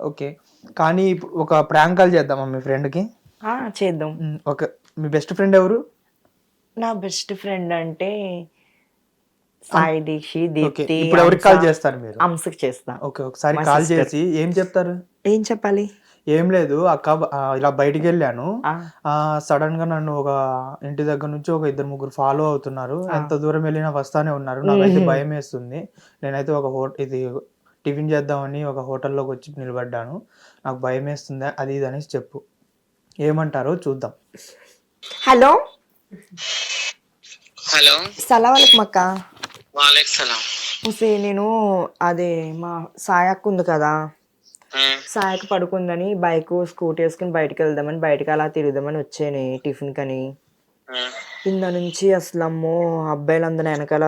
Okay. కానీ ఇప్పుడు ఒక ప్రాంక్ కాల్ చేద్దామా మీ ఫ్రెండ్కి ఆ, చేద్దాం. ఒక మీ బెస్ట్ ఫ్రెండ్ ఎవరు? నా బెస్ట్ ఫ్రెండ్ అంటే సాయి దీక్షి ఓకే. దీప్తి ఇప్పుడు ఎవరికి కాల్ చేస్తారు మీరు? అంశకి చేస్తా. ఓకే ఒకసారి కాల్. చేసి ఏం చెప్తారు? ఏం చెప్పాలి? ఏం లేదు అక్క ఆ, ఇలా బయటికి వెళ్ళాను. ఆ, సడన్గా నన్ను ఒక ఇంటి దగ్గర నుంచి ఒక ఇద్దరు ముగ్గురు ఫాలో అవుతున్నారు. ఎంత దూరం వెళ్ళినా వస్తానే ఉన్నారు. నాకైతే భయం వేస్తుంది. నేనైతే ఒక హో ఇది టిఫిన్ చేద్దామని ఒక హోటల్లోకి వచ్చి నిలబడ్డాను. నాకు భయం వేస్తుంది అది ఇది అనేసి చెప్పు. ఏమంటారో చూద్దాం. హలో? హలో. సలా వాలేక్ సలాం ఉసే నేను అదే మా సాయక్క ఉంది కదా. ఉమ్, సాయక్క పడుకుందని బైక్ స్కూటీ వేసుకుని బయటకు వెళ్దామని బయటకు అలా తిరుగుదామని వచ్చాను టిఫిన్ కని. కింద నుంచి అసలు అమ్మో అబ్బాయిలందరూ వెనకాల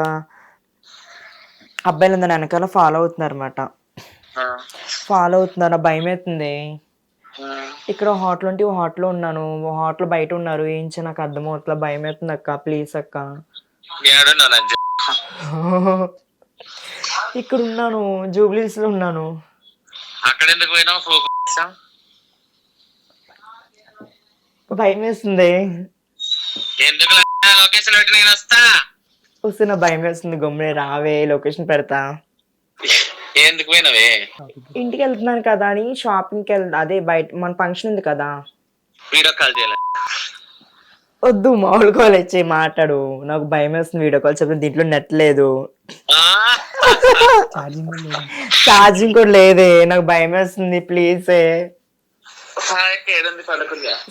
అబ్బాయిలందరూ వెనకాల ఫాలో అవుతున్నారు అనమాట ఫాలో అవుతున్నారు. నాకు భయం అవుతుంది ఇక్కడ హోటల్ ఉంటే హోటల్లో ఉన్నాను. హోటల్ బయట ఉన్నారు. ఏం చే నాకు అర్థం అవుతుంది అక్క భయం అవుతుంది అక్క. ప్లీజ్ అక్క? ఇక్కడ ఉన్నాను. జూబ్లీస్లో ఉన్నాను. అక్కడ ఎందుకు పోయినావు? భయం వేస్తుంది. ఎందుకు? లొకేషన్ పెట్టి నేను వస్తా. వస్తే నా భయం వేస్తుంది గమ్మునే రావే లొకేషన్ పెడతా. ఎందుకు పోయినవే? ఇంటికి వెళ్తున్నాను కదా అని షాపింగ్కి వెళ్ అదే బయట మన ఫంక్షన్ ఉంది కదా. వీడియో కాల్ చేయలే? వద్దు మామూలు కాల్ వచ్చి మాట్లాడు. నాకు భయం వేస్తుంది వీడియో కాల్ చెప్తే దీంట్లో నెట్ లేదు. ఛార్జింగ్ కూడా లేదే నాకు భయం వేస్తుంది ప్లీజ్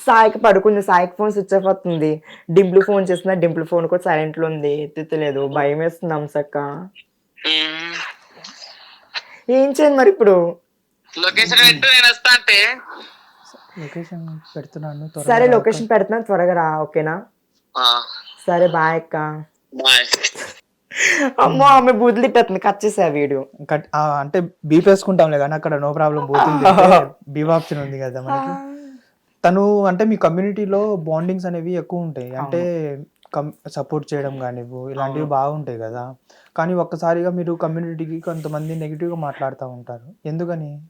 సాయికి పడుకుంది? సాయికి ఫోన్ స్విచ్ ఆఫ్ అవుతుంది. డింపుల్ ఫోన్ చేస్తున్నా డింపుల్ ఫోన్ కూడా సైలెంట్లో ఉంది. ఎత్తుతలేదు భయం వేస్తుంది అంశక్క ఏం చేయను మరి ఇప్పుడు? లొకేషన్ పెట్టు నేను వస్తా అంటే. లొకేషన్ పెడుతున్నాను త్వరగా సరే. లొకేషన్ పెడుతున్నా త్వరగా రా ఓకేనా? ఆ, సరే బాయ్ అక్క. బాయ్. అమ్మో ఆమె బూతులు తిట్టేస్తుంది కట్ చేసా వీడియో. కట్- ఆ, అంటే బీప్ వేసుకుంటాంలే కానీ అక్కడ నో ప్రాబ్లం పోతుంది బీప్ ఆప్షన్ ఉంది కదా మనకి. తను అంటే మీ కమ్యూనిటీలో బాండింగ్స్ అనేవి ఎక్కువ ఉంటాయి. అంటే సపోర్ట్ చేయడం కానివ్వు ఇలాంటివి బాగుంటాయి కదా. కానీ ఒక్కసారిగా మీరు కమ్యూనిటీకి కొంతమంది negative గా మాట్లాడుతూ ఉంటారు. ఎందుకని?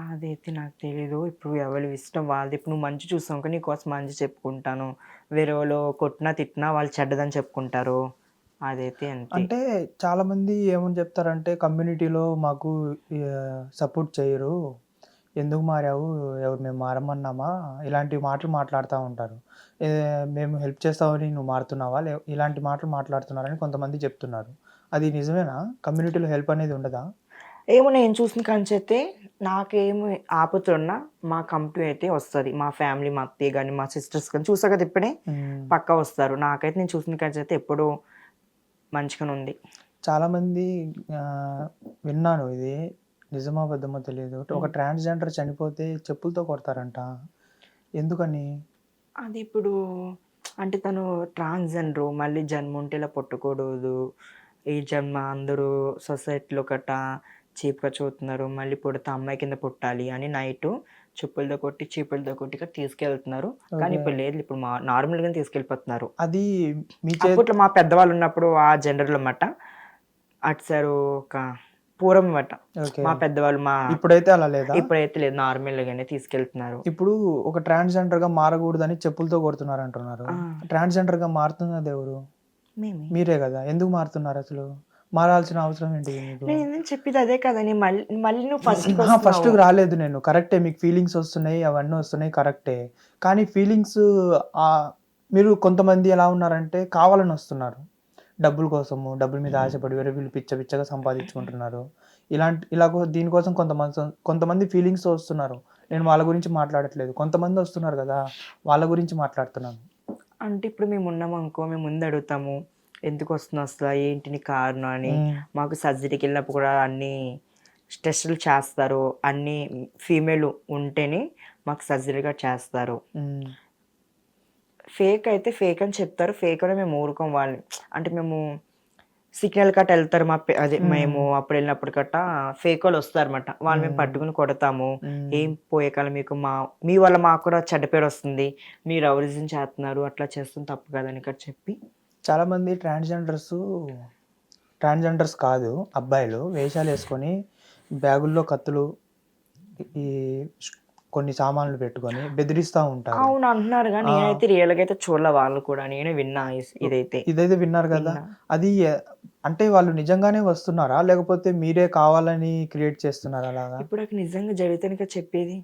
అదైతే నాకు తెలీదు. ఇప్పుడు ఎవరి ఇష్టం వాళ్ళది. ఇప్పుడు నువ్వు మంచి చూసావు కానీ నీకోసం మంచి చెప్పుకుంటాను. వేరే వాళ్ళు కొట్టినా తిట్టినా వాళ్ళు చెడ్డదని చెప్పుకుంటారు. అదైతే అంతే. అంటే చాలా మంది ఏమని చెప్తారంటే కమ్యూనిటీలో మాకు సపోర్ట్ చేయరు. ఎందుకు మారావు? ఎవరు మేము మారమన్నామా? ఇలాంటి మాటలు మాట్లాడుతూ ఉంటారు. మేము హెల్ప్ చేస్తామని నువ్వు మారుతున్నావా? లే ఇలాంటి మాటలు మాట్లాడుతున్నారని కొంతమంది చెప్తున్నారు. అది నిజమేనా? కమ్యూనిటీలో హెల్ప్ అనేది ఉండదా? ఏమో నేను చూసిన కంచి అయితే నాకేమి ఆపతున్నా మా కంపెనీ అయితే వస్తుంది. మా ఫ్యామిలీ మా అత్తయ్య కానీ మా సిస్టర్స్ కానీ చూసా కదా ఇప్పుడే. పక్కా వస్తారు. నాకైతే నేను చూసిన కంచి అయితే ఎప్పుడూ మంచిగానే ఉంది చాలా మంది ఆ, విన్నాను ఇది. నిజమో అబద్ధమో తెలియదు. ఒక ట్రాన్స్జెండర్ చనిపోతే చెప్పులతో కొడతారంట. ఎందుకని? అది ఇప్పుడు అంటే తను ట్రాన్స్జెండర్ మళ్ళీ జన్మ ఉంటే ఇలా పుట్టకూడదు. ఈ జన్మ అందరూ సొసైటీలో గట్ట చీప్గా చూస్తున్నారు మళ్ళీ పుడితే అమ్మాయి కింద పుట్టాలి అని నైట్ చెప్పులతో కొట్టి చీపులతో కొట్టి ఇక్కడ తీసుకెళ్తున్నారు. కానీ ఇప్పుడు లేదు ఇప్పుడు మా నార్మల్గానే తీసుకెళ్ళిపోతున్నారు. అది మీ అప్పట్లో మా పెద్దవాళ్ళు ఉన్నప్పుడు ఆ జెండర్లో అన్నమాట అటు సారు ఒక పూర్వం అన్నమాట ఓకే. మా పెద్దవాళ్ళు మా ఇప్పుడైతే అలా లేదా? ఇప్పుడైతే లేదు నార్మల్గానే తీసుకెళ్తున్నారు. ఇప్పుడు ఒక ట్రాన్స్జెండర్గా మారకూడదని చెప్పులతో కొడుతున్నారు అంటున్నారు. ట్రాన్స్జెండర్గా మారుతున్నది ఎవరు? మీరే కదా ఎందుకు మారుతున్నారు అసలు? మారాల్సిన అవసరం ఏంటి నేను చెప్పేది అదే కదా నేను మళ్ళీ మళ్ళీ నువ్వు ఫస్ట్ ఫస్ట్ రాలేదు నేను. కరెక్టే మీకు ఫీలింగ్స్ వస్తున్నాయి అవన్నీ వస్తున్నాయి కరెక్టే కానీ ఫీలింగ్స్ మీరు కొంతమంది ఎలా ఉన్నారంటే కావాలని వస్తున్నారు. డబ్బుల కోసము డబ్బుల మీద ఆశపడి వేరే వీళ్ళు పిచ్చ పిచ్చగా సంపాదించుకుంటున్నారు. ఇలాంటి ఇలా దీనికోసం కొంతమంది కొంతమంది ఫీలింగ్స్ వస్తున్నారు. నేను వాళ్ళ గురించి మాట్లాడట్లేదు. కొంతమంది వస్తున్నారు కదా వాళ్ళ గురించి మాట్లాడుతున్నాను. అంటే ఇప్పుడు మేము ఉన్నాం అనుకో మేము ముందు అడుగుతాము ఎందుకు వస్తున్నావు అసలు? ఏంటి నీ కారణం అని. మాకు సర్జరీకి వెళ్ళినప్పుడు కూడా అన్ని టెస్టులు చేస్తారు. అన్ని ఫీమేల్ ఉంటేనే మాకు సర్జరీగా చేస్తారు. ఫేక్ అయితే ఫేక్ అని చెప్తారు. ఫేక్ అని మేము ఊరుకోం వాళ్ళని. అంటే మేము సిగ్నల్ కట్ట వెళ్తారు మా అదే మేము. అప్పుడు వెళ్ళినప్పుడు కట్ట ఫేక్ వాళ్ళు వస్తారు అనమాట వాళ్ళు మేము. పట్టుకుని కొడతాము. ఏం పోయే కాలం మీకు మా మీ వల్ల మాకు కూడా చెడ్డ పేరు వస్తుంది. మీరు ఎవరిజం చేస్తున్నారు? అట్లా చేస్తుంది తప్పు కదని ఇక్కడ చెప్పి చాలా మంది ట్రాన్స్జెండర్స్ ట్రాన్స్జెండర్స్ కాదు అబ్బాయిలు వేషాలు వేసుకొని బ్యాగుల్లో కత్తులు ఈ కొన్ని సామాన్లు పెట్టుకొని బెదిరిస్తా ఉంటారు. అవును అంటున్నారు కానీ. నేనైతే రియల్గా అయితే చూడలే వాళ్ళు కూడా. నేను విన్నా ఇదైతే. ఇదైతే విన్నారు కదా. అది అంటే వాళ్ళు నిజంగానే వస్తున్నారా? లేకపోతే మీరే కావాలని క్రియేట్ చేస్తున్నారా అలాగా? ఇప్పుడు నిజంగా జరిగితేనే కదా చెప్పేది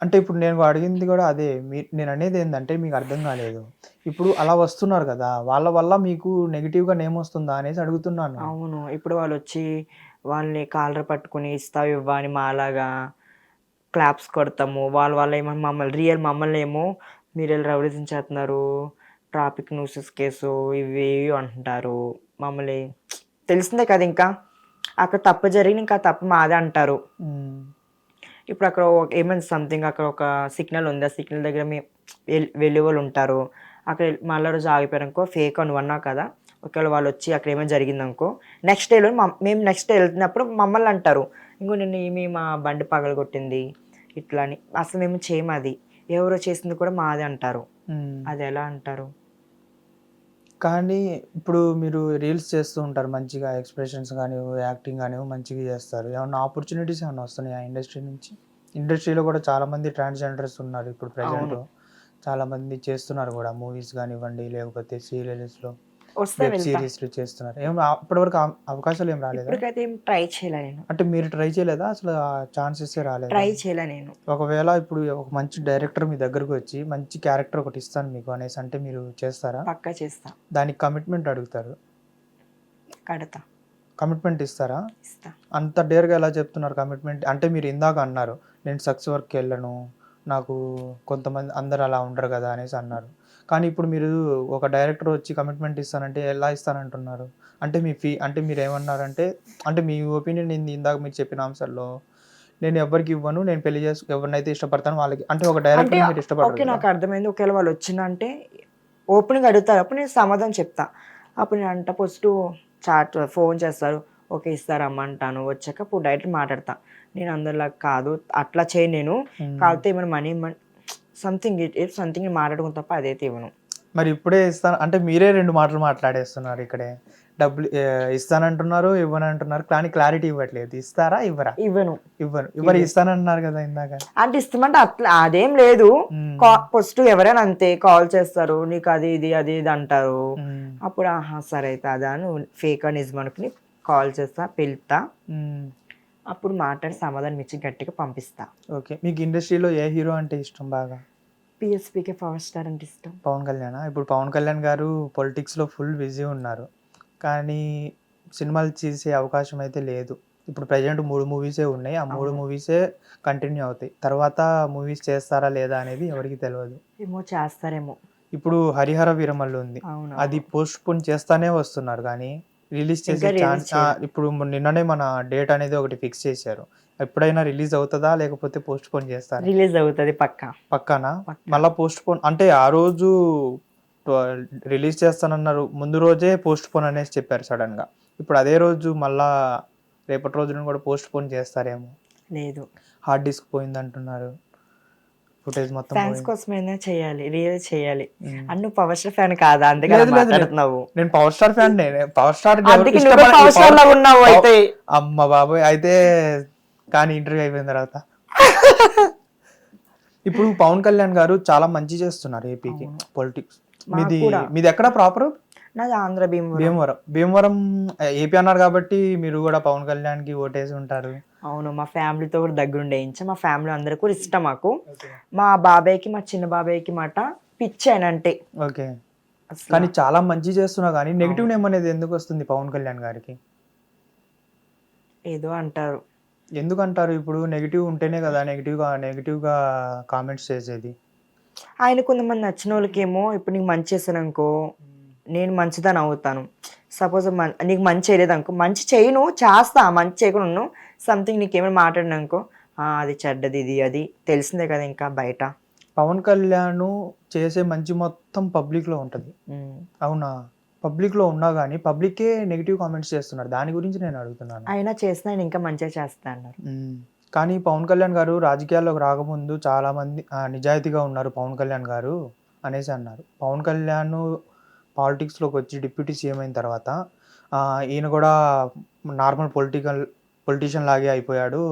అంటే ఇప్పుడు నేను అడిగింది కూడా అదే. మీ నేను అనేది ఏంటంటే మీకు అర్థం కాలేదు. ఇప్పుడు అలా వస్తున్నారు కదా వాళ్ళ వల్ల మీకు నెగిటివ్గా నేమ్ వస్తుందా అనేసి అడుగుతున్నాను. అవును. ఇప్పుడు వాళ్ళు వచ్చి వాళ్ళని కాలర్ పట్టుకుని ఇస్తావు ఇవ్వ అని మాలాగా క్లాప్స్ కొడతాము. వాళ్ళ వల్ల ఏమో మమ్మల్ని రియల్ మమ్మల్ని ఏమో మీరు వెళ్ళి రౌడీజం చేస్తున్నారు? ట్రాఫిక్ న్యూసెస్ కేసు ఇవి ఇవి అంటారు. మమ్మల్ని తెలిసిందే కదా ఇంకా. అక్కడ తప్పు జరిగిన ఇంకా తప్పు మాదే అంటారు. ఇప్పుడు అక్కడ ఒక- ఏమైంది సంథింగ్ అక్కడ ఒక సిగ్నల్ ఉంది. ఆ సిగ్నల్ దగ్గర మీ వెళ్ళే వాళ్ళు ఉంటారు అక్కడ మళ్ళీ రోజు ఆగిపోయారనుకో ఫేక్ అని అన్నావు కదా ఒకవేళ వాళ్ళు వచ్చి అక్కడ ఏమైనా జరిగిందనుకో నెక్స్ట్ డేలో మేము నెక్స్ట్ డే వెళ్తున్నప్పుడు మమ్మల్ని అంటారు. ఇంకో నిన్న ఈమె మా బండి పగలగొట్టింది ఇట్లా అని. అసలు మేము చేయము అది ఎవరో చేసింది కూడా మాదే అంటారు. అది ఎలా అంటారు? కానీ ఇప్పుడు మీరు రీల్స్ చేస్తూ ఉంటారు మంచిగా ఎక్స్ప్రెషన్స్ కానీ యాక్టింగ్ కానీ మంచిగా చేస్తారు. ఏమన్నా ఆపర్చునిటీస్ ఏమన్నా వస్తున్నాయి ఆ ఇండస్ట్రీ నుంచి? ఇండస్ట్రీలో కూడా చాలా మంది ట్రాన్స్జెండర్స్ ఉన్నారు ఇప్పుడు ప్రజెంట్ అవును. చాలా మంది చేస్తున్నారు కూడా మూవీస్ కానివ్వండి లేకపోతే సీరియల్స్లో. వస్తే వెబ్ వెళ్తా. సిరీస్ చేస్తున్నారు. ఏం ఇప్పటివరకు ఆ- అవకాశాలు ఏం రాలేదా? ఇప్పటికైతే ఏం ట్రై చేయలే నేను. అంటే మీరు ట్రై చేయలేదా? అసలు ఛాన్సెస్ రాలేదు? ట్రై చేయలే నేను. ఒకవేళ ఇప్పుడు ఒక మంచి డైరెక్టర్ మీ దగ్గరకు వచ్చి మంచి క్యారెక్టర్ ఒకటి ఇస్తాను మీకు అనేసి అంటే మీరు చేస్తారా? పక్కా చేస్తా. దానికి కమిట్మెంట్ అడుగుతారు. కడతా. కమిట్మెంట్ ఇస్తారా? ఇస్తా. అంత డేర్గా ఎలా చెప్తున్నారు కమిట్మెంట్? అంటే మీరు ఇందాక అన్నారు నేను సక్స్ వర్క్కి వెళ్ళను నాకు కొంతమంది అందరు అలా ఉండరు కదా అనేసి అన్నారు. కానీ ఇప్పుడు మీరు ఒక డైరెక్టర్ వచ్చి కమిట్మెంట్ ఇస్తానంటే ఎలా ఇస్తానంటున్నారు? అంటే మీ ఫీ అంటే మీరు ఏమన్నారంటే అంటే మీ ఒపీనియన్ ఏంది ఇందాక మీరు చెప్పిన అంశాల్లో నేను ఎవరికి ఇవ్వను నేను పెళ్ళి చేసు ఎవరినైతే ఇష్టపడతాను వాళ్ళకి అంటే ఒక డైరెక్టర్ మీరు ఇష్టపడరు ఓకే నాకు. అర్థమైంది. ఒకవేళ వాళ్ళు వచ్చిందంటే ఓపెన్గా అడుగుతారు. అప్పుడు నేను సమాధానం చెప్తా. అప్పుడు నేను అంట ఫస్ట్ చాట్ ఫోన్ చేస్తారు. ఓకే ఇస్తారు అమ్మంటాను వచ్చాక ఇప్పుడు డైరెక్ట్ మాట్లాడతా. నేను అందరిలా కాదు. అట్లా చేయను నేను. కాకపోతే ఏమైనా మనీ సంథింగ్ ఇట్ సంథింగ్ మాట్లాడుకుని తప్ప అదైతే ఇవ్వను మరి ఇప్పుడే ఇస్తాను. అంటే మీరే రెండు మాటలు మాట్లాడేస్తున్నారు ఇక్కడే. డబ్బులు ఇస్తానంటున్నారు ఇవ్వనంటున్నారు. కానీ క్లారిటీ ఇవ్వట్లేదు. ఇస్తారా ఇవ్వరా? ఇవ్వను. ఇవ్వరు ఇవ్వరు ఇస్తానన్నారు కదా ఇందాక. అంటే ఇస్తామంటే అట్లా అదేం లేదు. ఫస్ట్ ఎవరైనా అంతే కాల్ చేస్తారు. నీకు అది ఇది అది ఇది అంటారు. అప్పుడు ఆహా సరే అయితే అదా నువ్వు ఫేక్ అని నిజం అనుకుని కాల్ చేస్తా పిలుతా. అప్పుడు మాట్లాడి సమాధానం ఇచ్చి గట్టిగా పంపిస్తా. ఓకే. మీకు ఇండస్ట్రీలో ఏ హీరో అంటే ఇష్టం బాగా? పిఎస్పీకే పవర్ స్టార్ అంటే ఇష్టం. పవన్ కళ్యాణ్? ఇప్పుడు పవన్ కళ్యాణ్ గారు పొలిటిక్స్లో ఫుల్ బిజీ ఉన్నారు. కానీ సినిమాలు చేసే అవకాశం అయితే లేదు. ఇప్పుడు ప్రజెంట్ మూడు మూవీసే ఉన్నాయి. ఆ మూడు. మూవీసే కంటిన్యూ అవుతాయి. తర్వాత మూవీస్ చేస్తారా లేదా అనేది ఎవరికి తెలియదు ఏమో చేస్తారేమో. ఇప్పుడు హరిహర వీరమల్లు ఉంది. అది పోస్ట్ పోన్ చేస్తానే వస్తున్నారు. కానీ రిలీజ్ చేసే ఛాన్స్. ఇప్పుడు నిన్ననే మన డేట్ అనేది ఒకటి ఫిక్స్ చేశారు. ఎప్పుడైనా రిలీజ్ అవుతుందా లేకపోతే పోస్ట్ పోన్ చేస్తారా? రిలీజ్ అవుతుంది పక్క. పక్కానా? పక్కా. మళ్ళా పోస్ట్ పోన్ అంటే ఆ రోజు రిలీజ్ చేస్తానన్నారు ముందు రోజే పోస్ట్ పోన్ అనేసి చెప్పారు సడన్గా ఇప్పుడు అదే రోజు మళ్ళా రేపటి రోజున కూడా పోస్ట్ పోన్ చేస్తారేమో? లేదు. హార్డ్ డిస్క్ పోయింది అంటున్నారు ఫుటేజ్ మొత్తం ఫ్యాన్స్ పోయింది. కోసమైనా చేయాలి రియల్ చేయాలి. అన్ను పవర్ స్టార్ ఫ్యాన్ కాదా? అందుకే. మాట్లాడుతున్నావు. నేను power star fan power star power star లాగా ఉన్నావు అయితే. అమ్మ బాబోయ్. అయితే కానీ ఇంటర్వ్యూ అయిపోయిన తర్వాత. ఇప్పుడు పవన్ కళ్యాణ్ గారు చాలా మంచి చేస్తున్నారు ఏపీకి. పొలిటిక్స్ మీది. మీది ఎక్కడ ప్రాపర్ నాది ఆంధ్ర భీమవరం. భీమవరం. భీమవరం ఏపీ అన్నారు కాబట్టి మీరు కూడా పవన్ కళ్యాణ్కి ఓటేసి ఉంటారు. అవును మా ఫ్యామిలీతో కూడా దగ్గరుండే ఇంచ. మా ఫ్యామిలీ అందరికి కూడా ఇష్టం మాకు. మా బాబాయ్కి మా చిన్న బాబాయ్కి మాట పిచ్చి ఆయన అంటే ఓకే కానీ చాలా మంచి చేస్తున్నా కానీ నెగిటివ్ నేమ్ అనేది ఎందుకు వస్తుంది పవన్ కళ్యాణ్ గారికి? ఏదో అంటారు. ఎందుకంటారు ఇప్పుడు నెగిటివ్ ఉంటేనే కదా నెగిటివ్గా నెగిటివ్గా కామెంట్స్ చేసేది. ఆయన కొంతమంది నచ్చిన వాళ్ళకేమో ఇప్పుడు నీకు మంచి చేశాను అనుకో నేను మంచిదని అవుతాను. సపోజ్ నీకు మంచి చేయలేదు అనుకో మంచి చేయను చేస్తా మంచి చేయకుండా ఉన్నాను సంథింగ్ నీకేమైనా మాట్లాడినా అనుకో "ఆ, అది చెడ్డది ఇది అది తెలిసిందే కదా ఇంకా బయట. పవన్ కళ్యాణ్ చేసే మంచి మొత్తం పబ్లిక్లో ఉంటది. అవునా? పబ్లిక్లో ఉన్నా కానీ పబ్లికే నెగిటివ్ కామెంట్స్ చేస్తున్నారు. దాని గురించి నేను అడుగుతున్నాను. అయినా చేసిన ఆయన ఇంకా మంచిగా చేస్తా అన్నారు. కానీ పవన్ కళ్యాణ్ గారు రాజకీయాల్లోకి రాకముందు చాలా మంది ఆ, నిజాయితీగా ఉన్నారు పవన్ కళ్యాణ్ గారు అనేసి అన్నారు. పవన్ కళ్యాణ్ పాలిటిక్స్లోకి వచ్చి డిప్యూటీ సీఎం అయిన తర్వాత ఈయన కూడా నార్మల్ పొలిటికల్ పొలిటీషియన్ లాగే అయిపోయాడు.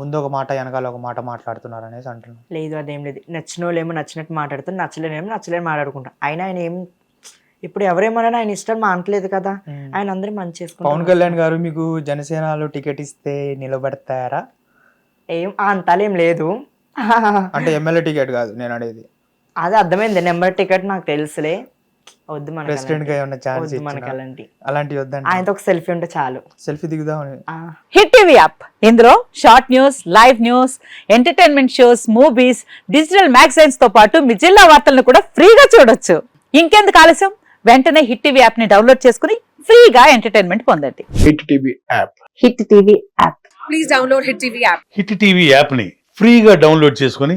ముందు ఒక మాట వెనకాల ఒక మాట మాట్లాడుతున్నారు అనేసి అంటున్నాను లేదు అదేం లేదు. నచ్చిన వాళ్ళు ఏమో నచ్చినట్టు మాట్లాడుతారు నచ్చలేనేమో నచ్చలేని మాట్లాడుకుంటా ఆయన ఆయన ఏం ఇప్పుడు ఎవరేమన్నా ఆయన ఇష్టం మానట్లేదు కదా. ఆయన అందరూ మంచి పవన్ కళ్యాణ్ గారు మీకు జనసేనలో టికెట్ ఇస్తే నిలబెడతారా? ఏం అంతలేం లేదు. అంటే ఎమ్మెల్యే టికెట్ కాదు నేను అడిగేది. అది అర్థమైంది. నెంబర్ టికెట్ నాకు తెలుసులే. వద్దు మనకి ప్రెసిడెంట్గా అలాంటి. ఏమన్నా ఛాన్స్ మనకి అలాంటి అలాంటివి వద్దండి ఆయనతో ఒక సెల్ఫీ ఉంటే చాలు. సెల్ఫీ దిగుదామని. ఆ, హిట్ టీవీ యాప్. ఇందులో short news live news entertainment shows movies digital మ్యాగజైన్స్తో పాటు మీ జిల్లా వార్తలను కూడా ఫ్రీగా చూడొచ్చు. ఇంకెందుకు ఆలస్యం? వెంటనే హిట్ టీవీ యాప్ని డౌన్లోడ్ చేసుకుని ఫ్రీగా ఎంటర్టైన్మెంట్ పొందండి. Hit TV app. Hit TV app. Hit TV యాప్ని ఫ్రీగా డౌన్లోడ్ చేసుకొని